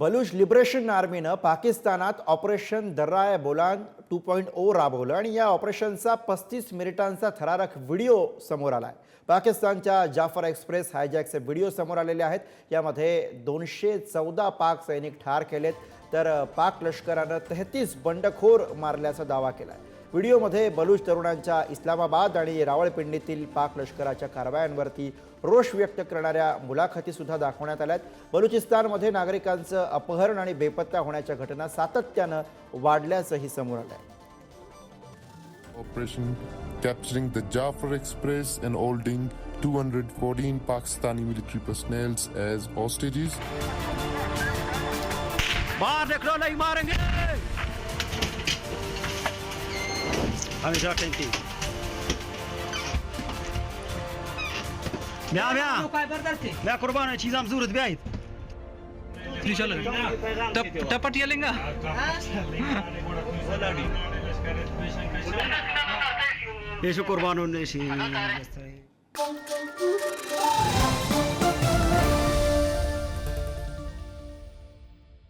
Baloch liberation आर्मीनं पाकिस्तानात operation दर्रा बोलान टू पॉईंट ओ राबवलं आणि या ऑपरेशनचा पस्तीस मिनिटांचा थरारक व्हिडिओ समोर आला आहे पाकिस्तानच्या जाफर एक्सप्रेस हायजॅकचे व्हिडिओ समोर आलेले आहेत. यामध्ये दोनशे चौदा पाक सैनिक ठार केलेत. तर पाक लष्करानं तेहतीस बंडखोर मारल्याचा दावा केला आहे व्हिडिओमध्ये बलूच तरुणांच्या इस्लामाबाद आणि रावळपिंडीतील पाक लष्कराच्या कारवायांवरती रोष व्यक्त करणाऱ्या मुलाखती सुद्धा दाखवण्यात आल्यात बलुचिस्तानमध्ये नागरिकांचं अपहरण आणि बेपत्ता होण्याच्या घटना सातत्यानं वाढल्याचंही समोर आलं आहे. Operation capturing the Jafar Express and holding 214 Pakistani military personnel as hostages. बाहर निकलो नहीं मारेंगे। हमेशा टेंटी म्या म्या. काय म्या कुर्बान चीज आम जरूरत भी आहेत टपट येलेंगा येशू कुर्बान होने